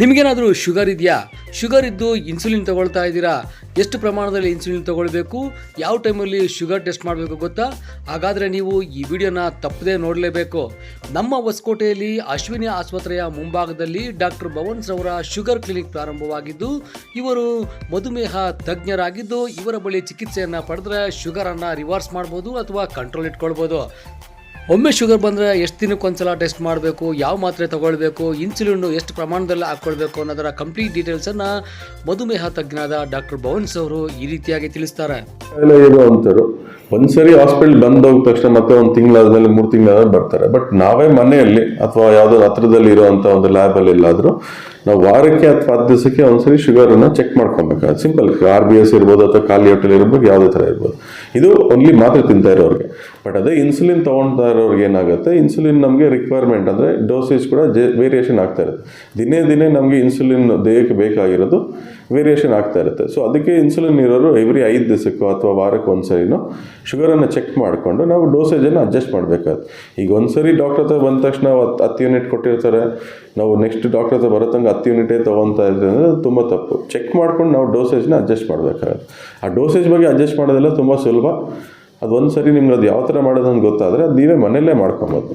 ನಿಮಗೇನಾದರೂ ಶುಗರ್ ಇದೆಯಾ? ಶುಗರ್ ಇದ್ದು ಇನ್ಸುಲಿನ್ ತೊಗೊಳ್ತಾ ಇದ್ದೀರಾ? ಎಷ್ಟು ಪ್ರಮಾಣದಲ್ಲಿ ಇನ್ಸುಲಿನ್ ತೊಗೊಳ್ಬೇಕು? ಯಾವ ಟೈಮಲ್ಲಿ ಶುಗರ್ ಟೆಸ್ಟ್ ಮಾಡಬೇಕು ಗೊತ್ತಾ? ಹಾಗಾದರೆ ನೀವು ಈ ವಿಡಿಯೋನ ತಪ್ಪದೇ ನೋಡಲೇಬೇಕು. ನಮ್ಮ ಹೊಸಕೋಟೆಯಲ್ಲಿ ಅಶ್ವಿನಿ ಆಸ್ಪತ್ರೆಯ ಮುಂಭಾಗದಲ್ಲಿ ಡಾಕ್ಟರ್ ಭವನ್ಸ್ ಅವರ ಶುಗರ್ ಕ್ಲಿನಿಕ್ ಪ್ರಾರಂಭವಾಗಿದ್ದು, ಇವರು ಮಧುಮೇಹ ತಜ್ಞರಾಗಿದ್ದು, ಇವರ ಬಳಿ ಚಿಕಿತ್ಸೆಯನ್ನು ಪಡೆದ್ರೆ ಶುಗರನ್ನು ರಿವರ್ಸ್ ಮಾಡ್ಬೋದು ಅಥವಾ ಕಂಟ್ರೋಲ್ ಇಟ್ಕೊಳ್ಬೋದು. ಒಮ್ಮೆ ಶುಗರ್ ಬಂದರೆ ಎಷ್ಟು ದಿನಕ್ಕೊಂದ್ಸಲ ಟೆಸ್ಟ್ ಮಾಡಬೇಕು, ಯಾವ ಮಾತ್ರೆ ತಗೊಳ್ಬೇಕು ಇನ್ಸುಲಿನ್ ಎಷ್ಟು ಪ್ರಮಾಣದಲ್ಲಿ ಹಾಕ್ಕೊಳ್ಬೇಕು ಅನ್ನೋದರ ಕಂಪ್ಲೀಟ್ ಡೀಟೇಲ್ಸನ್ನು ಮಧುಮೇಹ ತಜ್ಞಾದ ಡಾಕ್ಟರ್ ಭವನ್ಸ್ ಅವರು ಈ ರೀತಿಯಾಗಿ ತಿಳಿಸ್ತಾರೆ. ಒಂದು ಸರಿ ಒಂದ್ಸರಿ ಹಾಸ್ಪಿಟಲ್ ಬಂದೋಗ ತಕ್ಷಣ ಮತ್ತೆ ಒಂದು ತಿಂಗಳಾದ್ಮೇಲೆ ಮೂರು ತಿಂಗಳಾದ್ಮೇಲೆ ಬರ್ತಾರೆ. ಬಟ್ ನಾವೇ ಮನೆಯಲ್ಲಿ ಅಥವಾ ಯಾವುದೋ ಹತ್ರದಲ್ಲಿ ಇರುವಂಥ ಒಂದು ಲ್ಯಾಬಲ್ಲಿ ಎಲ್ಲಾದರೂ ನಾವು ವಾರಕ್ಕೆ ಅಥವಾ ಹತ್ತು ದಿವಸಕ್ಕೆ ಒಂದ್ಸರಿ ಶುಗರನ್ನು ಚೆಕ್ ಮಾಡ್ಕೊಬೇಕು ಸಿಂಪಲ್ ಆರ್ ಬಿ ಎಸ್ ಇರ್ಬೋದು ಅಥವಾ ಖಾಲಿ ಹೋಟೆಲ್ ಇರ್ಬೋದು ಯಾವುದೇ ಥರ ಇರ್ಬೋದು. ಇದು ಓನ್ಲಿ ಮಾತ್ರೆ ತಿಂತಾ ಇರೋರಿಗೆ. ಬಟ್ ಅದೇ ಇನ್ಸುಲಿನ್ ತೊಗೊಳ್ತಾ ಇರೋರಿಗೆ ಏನಾಗುತ್ತೆ? ಇನ್ಸುಲಿನ್ ನಮಗೆ ರಿಕ್ವೈರ್ಮೆಂಟ್ ಅಂದರೆ ಡೋಸೇಜ್ ಕೂಡ ಜೆ ವೇರಿಯೇಷನ್ ಆಗ್ತಾ ಇರುತ್ತೆ. ದಿನೇ ದಿನೇ ನಮಗೆ ಇನ್ಸುಲಿನ್ ದೇಹಕ್ಕೆ ಬೇಕಾಗಿರೋದು ವೇರಿಯೇಷನ್ ಆಗ್ತಾ ಇರುತ್ತೆ. ಸೊ ಅದಕ್ಕೆ ಇನ್ಸುಲಿನ್ ಇರೋರು ಎವ್ರಿ ಐದು ದಿವಸಕ್ಕೂ ಅಥವಾ ವಾರಕ್ಕೆ ಒಂದ್ಸರಿನೋ ಶುಗರನ್ನು ಚೆಕ್ ಮಾಡಿಕೊಂಡು ನಾವು ಡೋಸೇಜನ್ನು ಅಡ್ಜಸ್ಟ್ ಮಾಡಬೇಕಾಗುತ್ತೆ. ಈಗ ಒಂದ್ಸರಿ ಡಾಕ್ಟರ್ ಹತ್ರ ಬಂದ ತಕ್ಷಣ ಹತ್ತು ಯೂನಿಟ್ ಕೊಟ್ಟಿರ್ತಾರೆ. ನಾವು ನೆಕ್ಸ್ಟ್ ಡಾಕ್ಟರ್ ಹತ್ರ ಬರೋ ತನಕ ಹತ್ತು ಯೂನಿಟೇ ತೊಗೊತಾ ಇದ್ರೆ ಅಂದರೆ ಅದು ತುಂಬ ತಪ್ಪು. ಚೆಕ್ ಮಾಡ್ಕೊಂಡು ನಾವು ಡೋಸೇಜ್ನ ಅಡ್ಜಸ್ಟ್ ಮಾಡಬೇಕಾಗುತ್ತೆ. ಆ ಡೋಸೇಜ್ ಬಗ್ಗೆ ಅಡ್ಜಸ್ಟ್ ಮಾಡೋದೆಲ್ಲ ತುಂಬ ಸುಲಭ. ಅದು ಒಂದು ಸರಿ ನಿಮ್ಗೆ ಅದು ಯಾವ ಥರ ಮಾಡೋದು ಅಂತ ಗೊತ್ತಾದರೆ ಅದು ನೀವೇ ಮನೆಯಲ್ಲೇ ಮಾಡ್ಕೊಬೋದು.